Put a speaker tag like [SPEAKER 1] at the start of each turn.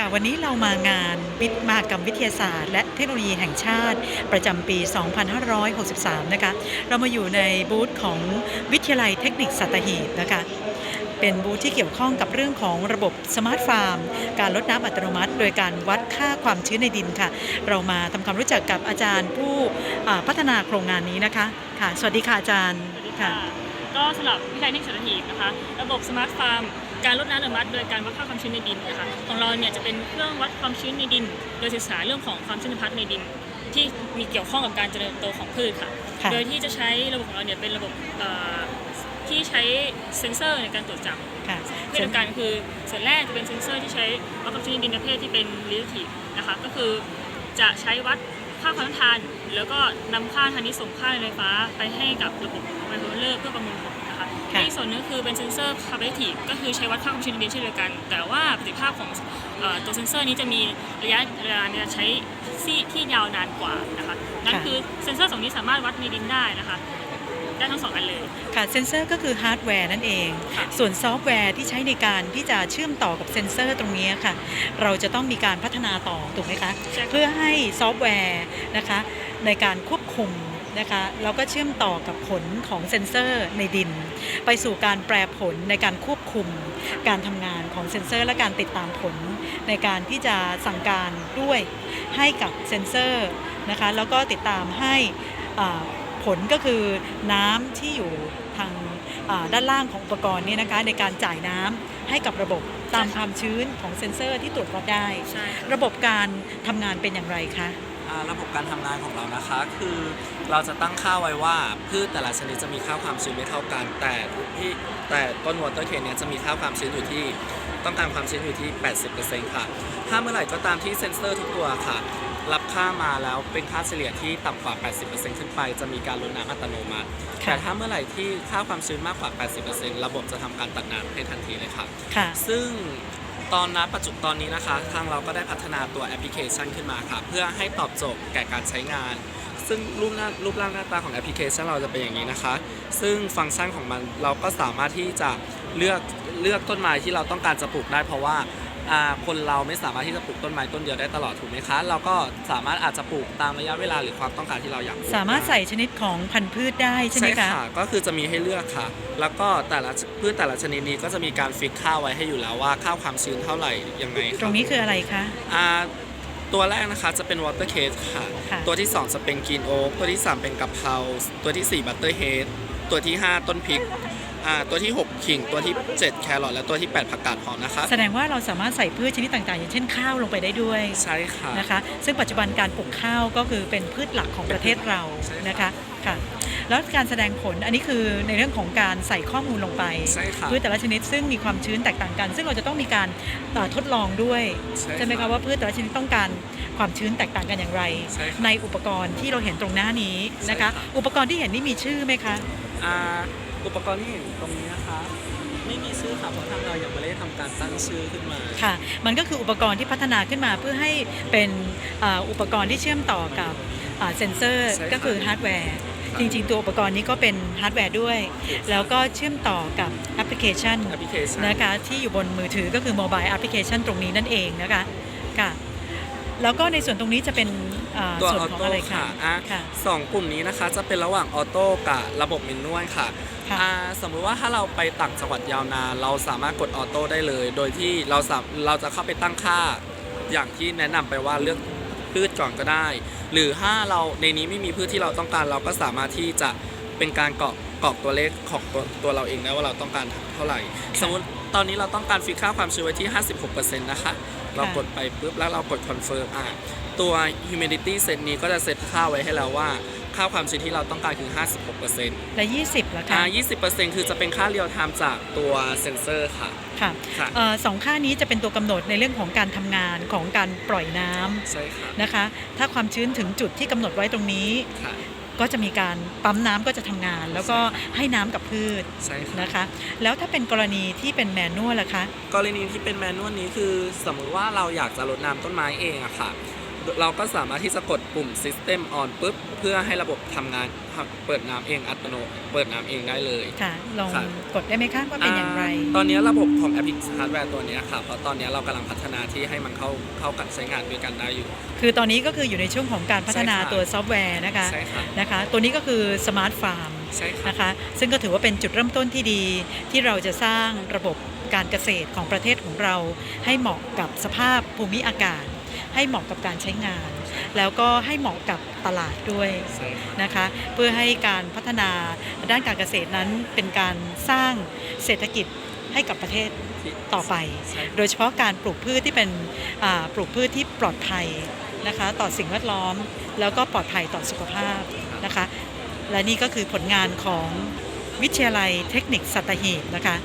[SPEAKER 1] ค่ะวันนี้เรามางานวิทย์มหกรรมวิทยาศาสตร์ และเทคโนโลยีแห่งชาติ ประจำปี 2563 นะคะ เรามาอยู่ในบูธของวิทยาลัยเทคนิคสัตหีบนะคะ เป็นบูธที่เกี่ยวข้องกับเรื่องของระบบสมาร์ทฟาร์ม การลดน้ำอัตโนมัติ โดยการวัดค่าความชื้นในดินค่ะ เรามาทำความรู้จักกับอาจารย์ผู้พัฒนาโครงงานนี้นะคะค่ะ สวัสดีค่ะอาจารย์
[SPEAKER 2] สวัสดีค่ะ ก็สำหรับวิทยาลัยเทคนิคสัตหีบนะคะ ระบบสมาร์ทฟาร์ม การลดน้ำอัตโนมัติโดยการวัดค่าความชื้นในดินนะคะของเราเนี่ยจะเป็นเครื่องวัดความชื้นในดิน โดยศึกษาเรื่องของความชื้นสัมพัทธ์ในดิน ที่มีเกี่ยวข้องกับการเจริญเติบโตของพืชค่ะ
[SPEAKER 1] ค่ะ
[SPEAKER 2] โดยที่จะใช้ระบบของเราเนี่ยเป็นระบบเอ่อที่ใช้เซ็นเซอร์ในการตรวจจับ
[SPEAKER 1] ค่ะ
[SPEAKER 2] เพื่อการคือส่วนแรกจะเป็นเซ็นเซอร์ที่ใช้วัดความชื้นในดินประเภทที่เป็น relative นะคะก็คือจะใช้วัดค่าความต้านทาน แล้วก็นำค่าทานนี้ส่งค่าไฟฟ้าไปให้กับระบบไมโครเลอร์เพื่อประมวลผลนะคะ
[SPEAKER 1] ค่ะ
[SPEAKER 2] อีก ส่วนหนึงคือเป็นเซ็นเซอร์ capacitive ก็คือใช้วัดค่าความชื้นในดินเช่นเดียวกัน แต่ว่าประสิทธิภาพของเอ่อตัวเซ็นเซอร์นี้จะมีระยะเวลาในการใช้ที่ที่ยาวนานกว่านะคะนั่น
[SPEAKER 1] ค่ะ
[SPEAKER 2] คือเซ็นเซอร์สองนี้สามารถวัดในดินได้นะคะได้ทั้งสองอันเลย
[SPEAKER 1] ค่ะเซนเซอร์ก็คือฮาร์ดแวร์นั่นเอง
[SPEAKER 2] ค่ะ
[SPEAKER 1] ส่วนซอฟต์แวร์ที่ใช้ในการที่จะเชื่อมต่อกับเซนเซอร์ตรงนี้ค่ะ เราจะต้องมีการพัฒนาต่อถูกไหมคะ
[SPEAKER 2] ใช่ค่ะ
[SPEAKER 1] เพื่อให้ซอฟต์แวร์นะคะในการควบคุม นะคะแล้วก็เชื่อมต่อกับผลของเซนเซอร์ในดิน ไปสู่การแปลผลในการควบคุม การทำงานของเซนเซอร์ และการติดตามผล ในการที่จะสั่งการด้วยให้กับเซนเซอร์นะคะแล้วก็ติดตามให้อ่าผลก็คือน้ำที่อยู่ทางอ่าด้านล่างของอุปกรณ์เนี่ยนะคะในการจ่ายน้ำให้กับระบบตามความชื้นของเซนเซอร์ที่ตรวจวัดได้
[SPEAKER 2] ใช่ค่ะ
[SPEAKER 1] ระบบการทำงานเป็นอย่างไรคะ
[SPEAKER 3] อ่า ระบบการทำงานของเรานะคะ คือเราจะตั้งค่าไว้ว่าพืชแต่ละชนิดจะมีค่าความชื้นไม่เท่ากัน แต่ทุกที่แต่ต้นวอเตอร์เคนเนี้ยจะมีค่าความชื้นอยู่ที่ต้องการความชื้นอยู่ที่ 80%ค่ะ ถ้าเมื่อไหร่ก็ตามที่เซ็นเซอร์ทุกตัวค่ะ รับค่ามาแล้วเป็นค่าเฉลี่ยที่ต่ำกว่า 80%ขึ้นไป จะมีการลดน้ำอัตโนมัติ
[SPEAKER 1] ค่ะ
[SPEAKER 3] แต่ถ้าเมื่อไหร่ที่ค่าความชื้นมากกว่า 80%ระบบจะทำการตัดน้ำให้ทันทีเลยค่ะ
[SPEAKER 1] ค่ะ
[SPEAKER 3] ซึ่ง ตอนนั้นปัจจุบันตอนนี้นะคะ ทางเราก็ได้พัฒนาตัวแอปพลิเคชันขึ้นมาค่ะ เพื่อให้ตอบโจทย์แก่การใช้งาน ซึ่งรูปหน้ารูปร่างหน้าตาของแอปพลิเคชันเราจะเป็นอย่างนี้นะคะ ซึ่งฟังก์ชันของมันเราก็สามารถที่จะเลือกเลือกต้นไม้ที่เราต้องการจะปลูกได้เพราะว่า อ่าคนเราไม่สามารถที่จะปลูกต้นไม้ต้นเดียวได้ตลอดถูกไหมคะ เราก็สามารถอาจจะปลูกตามระยะเวลาหรือความต้องการที่เราอยากปลูก
[SPEAKER 1] สามารถใส่ชนิดของพันธุ์พืชได้ใช่ไหม
[SPEAKER 3] ใช่
[SPEAKER 1] คะ
[SPEAKER 3] ค่ะก็คือจะมีให้เลือกค่ะ แล้วก็แต่ละพืชแต่ละชนิดนี้ก็จะมีการฟิกค่าไว้ให้อยู่แล้วว่าค่าความชื้นเท่าไหร่ยังไง
[SPEAKER 1] ตรงนี้คืออะไรคะ
[SPEAKER 3] อ่าตัวแรกนะคะจะเป็น water case ค่ะ
[SPEAKER 1] ค่ะ
[SPEAKER 3] ตัวที่ 2 จะเป็น green oak ตัวที่ 3 เป็นกะเพรา ตัวที่ 4 butter head ตัวที่ 5 ต้นพริก อ่าตัวที่ 6 ขิง ตัวที่ 7 แครอทและตัวที่ 8 ผักกาดหอมนะคะ
[SPEAKER 1] แสดงว่าเราสามารถใส่พืชชนิดต่างๆ อย่างเช่นข้าวลงไปได้ด้วย
[SPEAKER 3] ใช่ค่ะ
[SPEAKER 1] นะคะ ซึ่งปัจจุบันการปลูกข้าวก็คือเป็นพืชหลักของประเทศเรา
[SPEAKER 3] ใช่ค่ะ
[SPEAKER 1] นะคะค่ะแล้วการแสดงผลอันนี้คือในเรื่องของการใส่ข้อมูลลงไป
[SPEAKER 3] ใช่ค่ะ
[SPEAKER 1] พืชแต่ละชนิดซึ่งมีความชื้นแตกต่างกัน ซึ่งเราจะต้องมีการเอ่อทดลองด้วย
[SPEAKER 3] ใช่
[SPEAKER 1] ใช่ไหม
[SPEAKER 3] ค่ะ
[SPEAKER 1] คะว่าพืชแต่ละชนิดต้องการความชื้นแตกต่างกันอย่างไร
[SPEAKER 3] ใช่ค่ะ
[SPEAKER 1] ในอุปกรณ์ที่เราเห็นตรงหน้านี้นะคะ
[SPEAKER 3] ใช่ค่ะ
[SPEAKER 1] อุปกรณ์ที่เห็นนี่มีชื่อไหมคะ
[SPEAKER 3] อ่าอุปกรณ์ที่เห็นตรงนี้นะคะ ไม่มีชื่อค่ะเพราะทางเรายังไม่ได้ทำการตั้งชื่อขึ้นมา
[SPEAKER 1] ค่ะ มันก็คืออุปกรณ์ที่พัฒนาขึ้นมาเพื่อให้เป็นอ่าอุปกรณ์ที่เชื่อมต่อกับอ่าเซนเซอร์
[SPEAKER 3] ใช่ค่ะ
[SPEAKER 1] ก็คือฮาร์ดแวร์
[SPEAKER 3] ครับ
[SPEAKER 1] จริงๆ ตัวอุปกรณ์นี้ก็เป็นฮาร์ดแวร์ด้วย แล้วก็เชื่อมต่อกับแอปพลิเคชัน
[SPEAKER 3] แอปพลิเคชัน
[SPEAKER 1] นะคะที่อยู่บนมือถือก็คือโมบายแอปพลิเคชันตรงนี้นั่นเองนะคะค่ะ แล้วก็ในส่วนตรงนี้จะเป็นอ่า
[SPEAKER 3] ตัว
[SPEAKER 1] ส่วน
[SPEAKER 3] ออ
[SPEAKER 1] ของ
[SPEAKER 3] โต้
[SPEAKER 1] อะไร
[SPEAKER 3] ค่ะ
[SPEAKER 1] คะ
[SPEAKER 3] อะ
[SPEAKER 1] ค่ะ
[SPEAKER 3] สองกลุ่มนี้นะคะจะเป็นระหว่างออโต้กับระบบมินนวลค่ะ
[SPEAKER 1] ค่ะ
[SPEAKER 3] อ่าสมมุติว่าถ้าเราไปต่างจังหวัดยาวนานเราสามารถกดออโต้ได้เลย โดยที่เราสามเราจะเข้าไปตั้งค่าอย่างที่แนะนำไปว่าเลือกพืชก่อนก็ได้ หรือถ้าเราในนี้ไม่มีพืชที่เราต้องการเราก็สามารถที่จะเป็นการกรอก กรอกตัวเลขของตัวตัวเราเองได้ว่าเราต้องการเท่าไหร่ สมมติตอนนี้เราต้องการฟิกค่าความชื้นไว้ที่ 56%นะคะ เรากดไปปุ๊บแล้วเรากดคอนเฟิร์มอะตัว humidity set นี้ก็จะเซตค่าไว้ให้แล้วว่าค่าความชื้นที่เราต้องการคือ 56%
[SPEAKER 1] และ 20แล้ว
[SPEAKER 3] อ่า
[SPEAKER 1] ค่ะ
[SPEAKER 3] 20%คือจะเป็นค่าเรียลไทม์จากตัวเซนเซอร์ค่ะ
[SPEAKER 1] ค่ะ
[SPEAKER 3] ค่ะ
[SPEAKER 1] เอ่อสองค่านี้จะเป็นตัวกำหนดในเรื่องของการทำงานของการปล่อยน้ำ
[SPEAKER 3] ใช่ค่ะ
[SPEAKER 1] นะคะ ถ้าความชื้นถึงจุดที่กำหนดไว้ตรงนี้
[SPEAKER 3] ค่ะ
[SPEAKER 1] ก็จะมีการปั๊มน้ำก็จะทำงาน แล้วก็ให้น้ำกับพืช
[SPEAKER 3] ใช่ค่ะ
[SPEAKER 1] นะคะ แล้วถ้าเป็นกรณีที่เป็นแมนนวลล่ะคะ
[SPEAKER 3] กรณีที่เป็นแมนนวลนี้คือสมมุติว่าเราอยากจะรดน้ำต้นไม้เองอะค่ะ เราก็สามารถที่จะกดปุ่ม System on ปุ๊บ เพื่อให้ระบบทำงานเปิดน้ำเองอัตโนเปิดน้ำเองได้เลย
[SPEAKER 1] ค่ะ ลอง
[SPEAKER 3] ครับ
[SPEAKER 1] กดได้ไหมคะว่าเป็นอย่างไร
[SPEAKER 3] ตอนนี้ระบบของแอปพลิเคชันฮาร์ดแวร์ตัวเนี้ยค่ะ เพราะตอนนี้เรากำลังพัฒนาที่ให้มันเข้าเข้ากันใช้งานด้วยกันได้อยู่
[SPEAKER 1] คือตอนนี้ก็คืออยู่ในช่วงของการพัฒนา
[SPEAKER 3] ใช่ค่ะ
[SPEAKER 1] ตัวซอฟต์แวร์นะคะ
[SPEAKER 3] ใช่ค่ะ
[SPEAKER 1] นะคะ ตัวนี้ก็คือสมาร์ทฟาร์ม
[SPEAKER 3] ใช่ค่ะ
[SPEAKER 1] นะคะ ซึ่งก็ถือว่าเป็นจุดเริ่มต้นที่ดี ที่เราจะสร้างระบบการเกษตรของประเทศของเรา ให้เหมาะกับสภาพภูมิอากาศ ให้เหมาะกับการใช้งาน แล้วก็ให้เหมาะกับตลาดด้วย
[SPEAKER 3] ใช่ค่ะ
[SPEAKER 1] นะคะ เพื่อให้การพัฒนาด้านการเกษตรนั้นเป็นการสร้างเศรษฐกิจให้กับประเทศ
[SPEAKER 3] ที่
[SPEAKER 1] ต่อไป
[SPEAKER 3] ใช่
[SPEAKER 1] โดยเฉพาะการปลูกพืชที่เป็นอ่าปลูกพืชที่ปลอดภัยนะคะ ต่อสิ่งแวดล้อม แล้วก็ปลอดภัยต่อสุขภาพนะคะ และนี่ก็คือผลงานของวิทยาลัยเทคนิคสัตหีบนะคะ